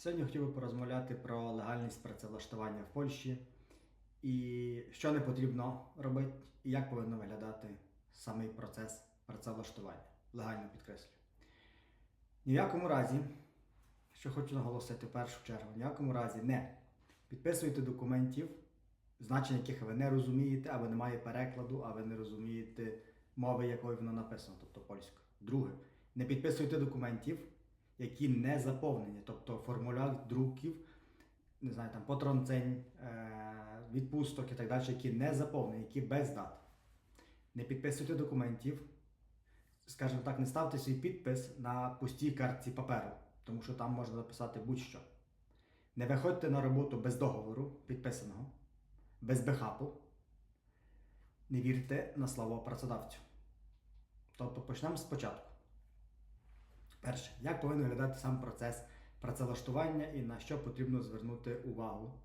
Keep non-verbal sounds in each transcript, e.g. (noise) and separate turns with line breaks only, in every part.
Сьогодні хотів би порозмовляти про легальність працевлаштування в Польщі і що не потрібно робити, і як повинен виглядати самий процес працевлаштування. Легально підкреслюю. Ні в якому разі, що хочу наголосити в першу чергу, ні в якому разі не підписуйте документів, значення яких ви не розумієте, або немає перекладу, а ви не розумієте мови, якою воно написано, тобто польською. Друге, не підписуйте документів, які не заповнені, тобто формуляр друків, не знаю, там потронцень, е, відпусток і так далі, які не заповнені, які без дат. Не підписуйте документів, скажімо так, не ставте свій підпис на пустій картці паперу, тому що там можна записати будь-що. Не виходьте на роботу без договору підписаного, без бехапу. Не вірте на слово працедавцю. Тобто почнемо спочатку. Перше, як повинен виглядати сам процес працевлаштування і на що потрібно звернути увагу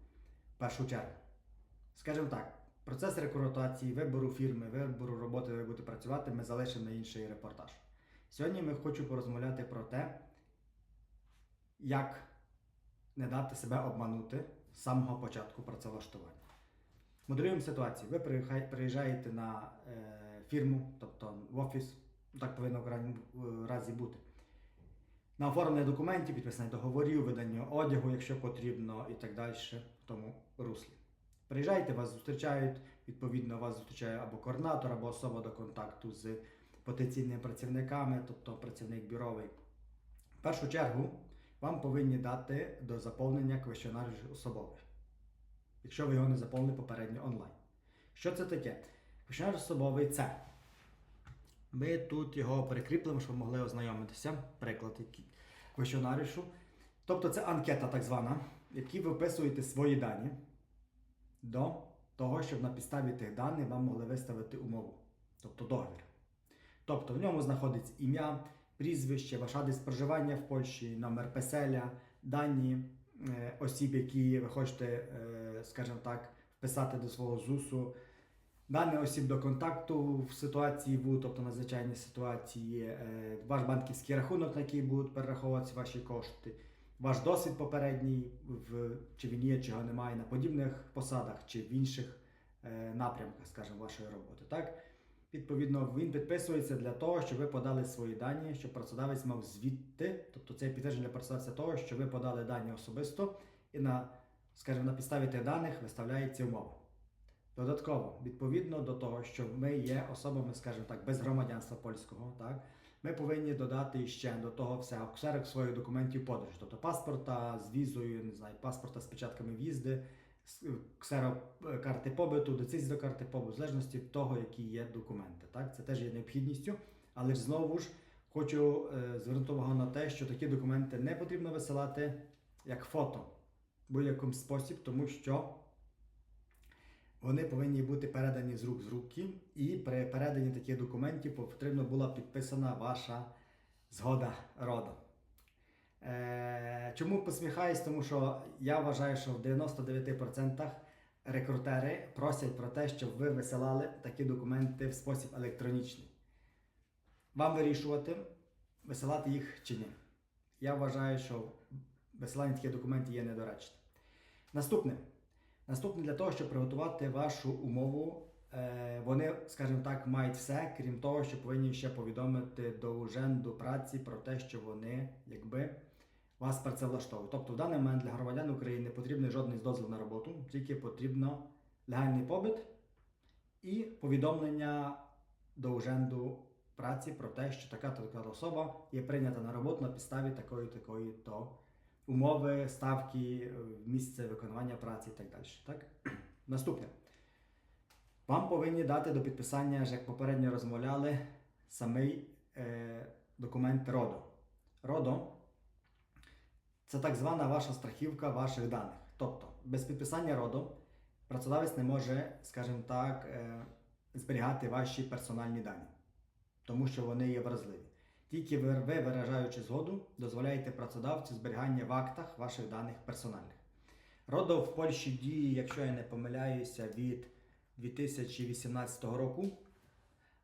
в першу чергу. Скажімо так, процес рекрутації, вибору фірми, вибору роботи, де ви будете працювати, ми залишимо на інший репортаж. Сьогодні ми хочу порозмовляти про те, як не дати себе обманути з самого початку працевлаштування. Моделюємо ситуацію. Ви приїжджаєте на е, фірму, тобто в офіс, так повинно в разі бути. На оформлення документів, підписання договорів, видання одягу, якщо потрібно, і так далі в тому руслі. Приїжджаєте, вас зустрічають, відповідно, вас зустрічає або координатор, або особа до контакту з потенційними працівниками, тобто працівник бюровий. В першу чергу вам повинні дати до заповнення квесtionар особовий, якщо ви його не заповнили попередньо онлайн. Що це таке? Квесtionар особовий це. Ми тут його прикріплемо, щоб могли ознайомитися. Приклад квесtionарішу. Тобто це анкета так звана, в якій ви вписуєте свої дані до того, щоб на підставі тих даних вам могли виставити умову, тобто договір. Тобто в ньому знаходиться ім'я, прізвище, ваш адрес проживання в Польщі, номер песеля, дані е, осіб, які ви хочете, е, скажімо так, вписати до свого ЗУСу, дані осіб до контакту в ситуації ВУ, тобто надзвичайній ситуації, е, ваш банківський рахунок, на який будуть перераховуватися ваші кошти, ваш досвід попередній, в, чи він є, чи немає на подібних посадах, чи в інших е, напрямках, скажімо, вашої роботи. Так? Відповідно, він підписується для того, щоб ви подали свої дані, щоб працедавець мав звідти, тобто це підтвердження працедавця того, що ви подали дані особисто і на, скажімо, на підставі тих даних виставляється умова. Додатково, відповідно до того, що ми є особами, скажімо так, без громадянства польського, так, ми повинні додати ще до того всього ксерок своїх документів подорожі, тобто паспорта з візою, не знаю, паспорта з печатками в'їзди, с- ксерок е, карти побиту, децизії до карти побуту, в залежності від того, які є документи. Так? Це теж є необхідністю, але ж знову ж хочу е, звернути увагу на те, що такі документи не потрібно висилати як фото в будь-якому спосіб, тому що вони повинні бути передані з рук з руки, і при переданні таких документів потрібно була підписана ваша згода роду. Е, чому посміхаюсь? Тому що я вважаю, що в 99% рекрутери просять про те, щоб ви висилали такі документи в спосіб електронічний. Вам вирішувати, висилати їх чи ні. Я вважаю, що висилання таких документів є недоречним. Наступне. Наступне для того, щоб приготувати вашу умову, е, вони, скажімо так, мають все, крім того, що повинні ще повідомити до уженду праці про те, що вони якби вас працевлаштовують. Тобто в даний момент для громадян України не потрібен жодний дозвіл на роботу, тільки потрібно легальний побит і повідомлення до уженду праці про те, що така така особа є прийнята на роботу на підставі такої такої то умови, ставки, е, місце виконання праці і так далі. Так? (clears throat) Наступне. Вам повинні дати до підписання, як попередньо розмовляли, самий е, документ РОДО. РОДО це так звана ваша страхівка ваших даних. Тобто, без підписання РОДО працедавець не може, скажімо так, е, зберігати ваші персональні дані, тому що вони є вразливі. Тільки ви, ви виражаючи згоду, дозволяєте працедавцю зберігання в актах ваших даних персональних. РОДО в Польщі діє, якщо я не помиляюся, від 2018 року,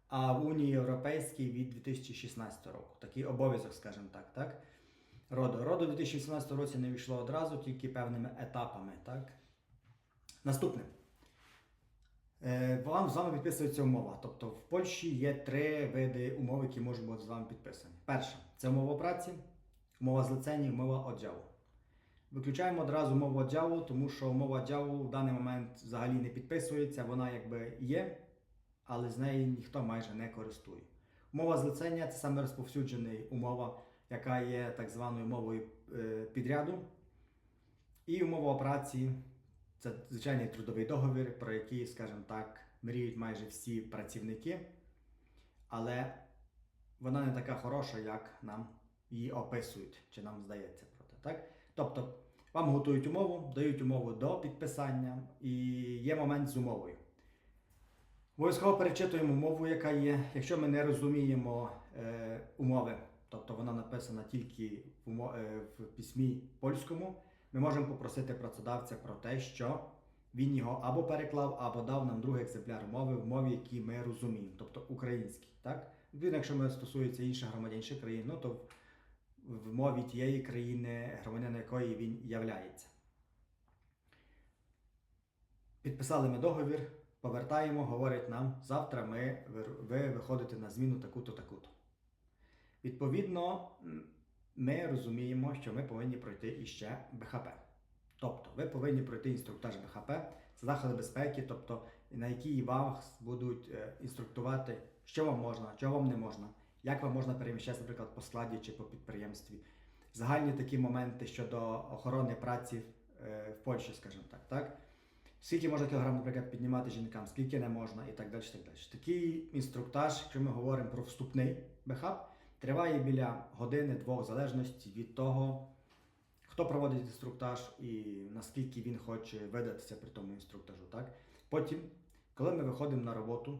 а в Унії Європейській від 2016 року. Такий обов'язок, скажімо так. так? роду. Роду у 2018 році не війшло одразу, тільки певними етапами. Так? Наступне. Е, Вам з вами підписується умова. Тобто в Польщі є три види умов, які можуть бути з вами підписані. Перша це умова праці, умова злицення, умова одягу. Виключаємо одразу умову одягу, тому що умова одягу в даний момент взагалі не підписується, вона якби є, але з неї ніхто майже не користує. Умова злицення це саме розповсюджена умова, яка є так званою мовою е, підряду. І умова праці це звичайний трудовий договір, про який, скажімо так, мріють майже всі працівники, але вона не така хороша, як нам її описують, чи нам здається про те. Так? Тобто вам готують умову, дають умову до підписання і є момент з умовою. Обов'язково перечитуємо умову, яка є. Якщо ми не розуміємо е, умови, тобто вона написана тільки в, е, в письмі польському, ми можемо попросити працедавця про те, що він його або переклав, або дав нам другий екземпляр мови в мові, які ми розуміємо, тобто українській. Так? Відповідно, якщо ми стосується інших громадян інших країн, ну то в, мові тієї країни, громадянина якої він являється. Підписали ми договір, повертаємо, говорять нам, завтра ми, ви, ви виходите на зміну таку-то, таку-то. Відповідно, ми розуміємо, що ми повинні пройти іще БХП. Тобто, ви повинні пройти інструктаж БХП, це заходи безпеки, тобто на якій вас будуть е, інструктувати, що вам можна, що вам не можна, як вам можна переміщатися, наприклад, по складі чи по підприємстві. Загальні такі моменти щодо охорони праці е, в Польщі, скажімо так. так? Скільки можна кілограм, наприклад, піднімати жінкам, скільки не можна і так далі. Так далі. Такий інструктаж, якщо ми говоримо про вступний БХАП, триває біля години-двох в залежності від того, хто проводить інструктаж і наскільки він хоче видатися при тому інструктажу. Так? Потім, коли ми виходимо на роботу,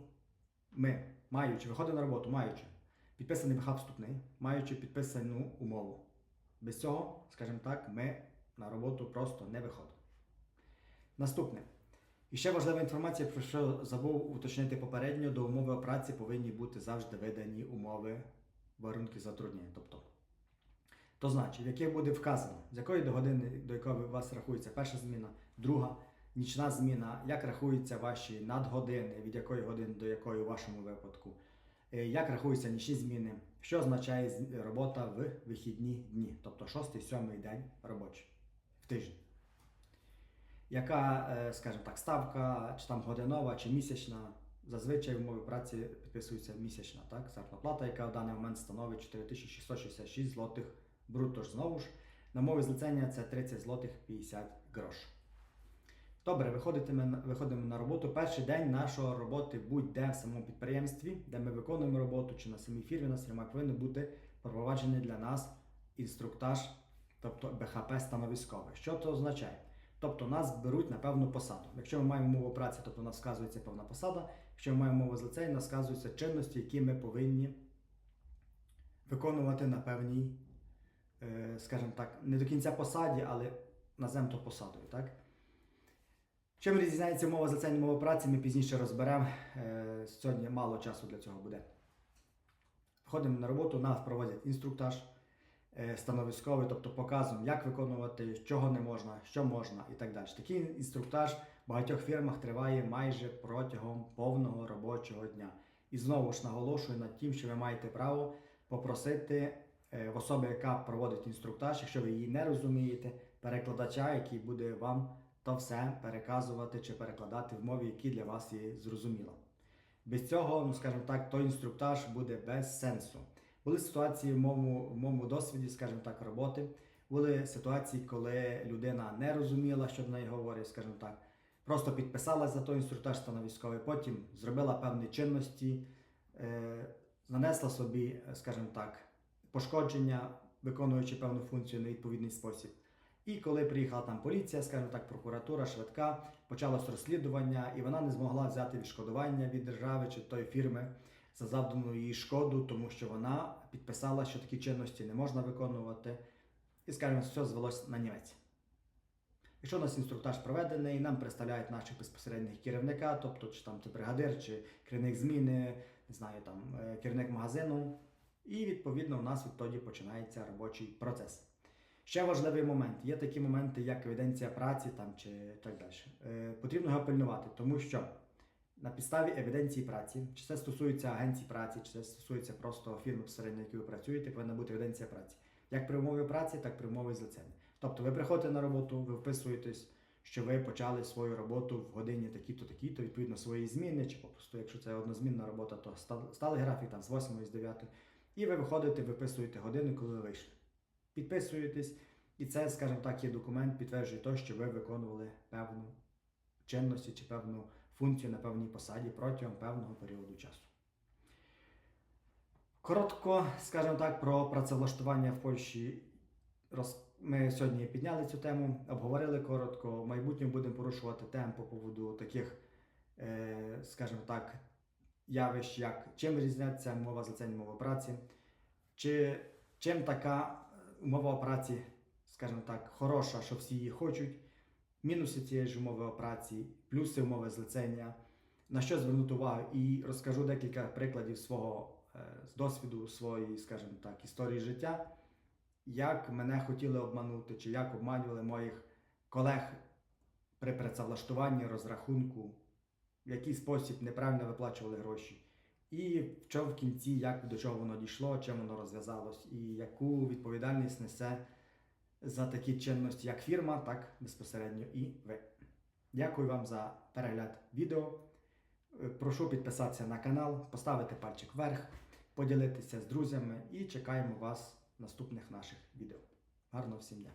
ми, маючи, виходимо на роботу, маючи підписаний БХАП вступний, маючи підписану умову. Без цього, скажімо так, ми на роботу просто не виходимо. Наступне. І ще важлива інформація, про що забув уточнити попередньо, до умови праці повинні бути завжди видані умови warunki затруднення. Тобто, то значить, в яких буде вказано, з якої до години, до якої у вас рахується перша зміна, друга, нічна зміна, як рахуються ваші надгодини, від якої години до якої у вашому випадку, е, як рахуються нічні зміни, що означає робота в вихідні дні, тобто 6-7 день робочий в тиждень яка, е, скажімо так, ставка, чи там годинова, чи місячна. Зазвичай в умови праці підписується місячна так, заробітна плата, яка в даний момент становить 4666 злотих брутто ж знову ж. На мові злицення це 30 злотих 50 грош. Добре, виходимо на, роботу. Перший день нашої роботи будь-де в самому підприємстві, де ми виконуємо роботу, чи на самій фірмі, на фірмі повинен бути проваджений для нас інструктаж, тобто БХП становіскове. Що це означає? Тобто нас беруть на певну посаду. Якщо ми маємо мову праці, тобто нас вказується певна посада. Якщо ми маємо мову з лицею, нас вказуються чинності, які ми повинні виконувати на певній, е, скажімо так, не до кінця посаді, але наземно посадою. Так? Чим різняється мова з лицею мова праці, ми пізніше розберемо. Е, Сьогодні мало часу для цього буде. Входимо на роботу, нас проводять інструктаж е, становисковий, тобто показуємо, як виконувати, чого не можна, що можна і так далі. Такий інструктаж багатьох фірмах триває майже протягом повного робочого дня. І знову ж наголошую над тим, що ви маєте право попросити е, в особи, яка проводить інструктаж, якщо ви її не розумієте, перекладача, який буде вам то все переказувати чи перекладати в мові, які для вас є зрозуміло. Без цього, ну скажімо так, той інструктаж буде без сенсу. Були ситуації в моєму, в моєму досвіді, скажімо так, роботи. Були ситуації, коли людина не розуміла, що в неї говорять, скажімо так, просто підписалась за той інструктаж становісковий, потім зробила певні чинності, е, нанесла собі, е, скажімо так, пошкодження, виконуючи певну функцію в невідповідний спосіб. І коли приїхала там поліція, скажімо так, прокуратура, швидка, почалось розслідування, і вона не змогла взяти відшкодування від держави чи тої фірми за завдану їй шкоду, тому що вона підписала, що такі чинності не можна виконувати, і, скажімо, все звелось на німець. Якщо у нас інструктаж проведений, нам представляють наших безпосередніх керівника, тобто чи там це бригадир, чи керівник зміни, не знаю, там е, керівник магазину, і відповідно у нас відтоді починається робочий процес. Ще важливий момент. Є такі моменти, як евіденція праці там, чи так далі. Е, потрібно його пильнувати, тому що на підставі евіденції праці, чи це стосується агенцій праці, чи це стосується просто фірми посередньо, в якій ви працюєте, повинна бути евіденція праці. Як при умові праці, так при умові злицення. Тобто ви приходите на роботу, ви вписуєтесь, що ви почали свою роботу в годині такі-то, такі-то, відповідно свої зміни, чи попросту, якщо це однозмінна робота, то ста- сталий графік там з 8 з 9. І ви виходите, виписуєте годину, коли ви вийшли. Підписуєтесь, і це, скажімо так, є документ, підтверджує те, що ви виконували певну чинності чи певну функцію на певній посаді протягом певного періоду часу. Коротко, скажімо так, про працевлаштування в Польщі. Роз... Ми сьогодні підняли цю тему, обговорили коротко. В майбутньому будемо порушувати тему по поводу таких, е, скажімо так, явищ, як чим різняться мова злицень, мова праці, чи чим така е, умова праці, скажімо так, хороша, що всі її хочуть, мінуси цієї ж умови праці, плюси умови злицення, на що звернути увагу, і розкажу декілька прикладів свого е, з досвіду, своєї, скажімо так, історії життя, як мене хотіли обманути, чи як обманювали моїх колег при працевлаштуванні, розрахунку, в який спосіб неправильно виплачували гроші. І що в кінці, як до чого воно дійшло, чим воно розв'язалось, і яку відповідальність несе за такі чинності як фірма, так безпосередньо і ви. Дякую вам за перегляд відео. Прошу підписатися на канал, поставити пальчик вверх, поділитися з друзями і чекаємо вас в наступних наших відео. Гарного всім дня!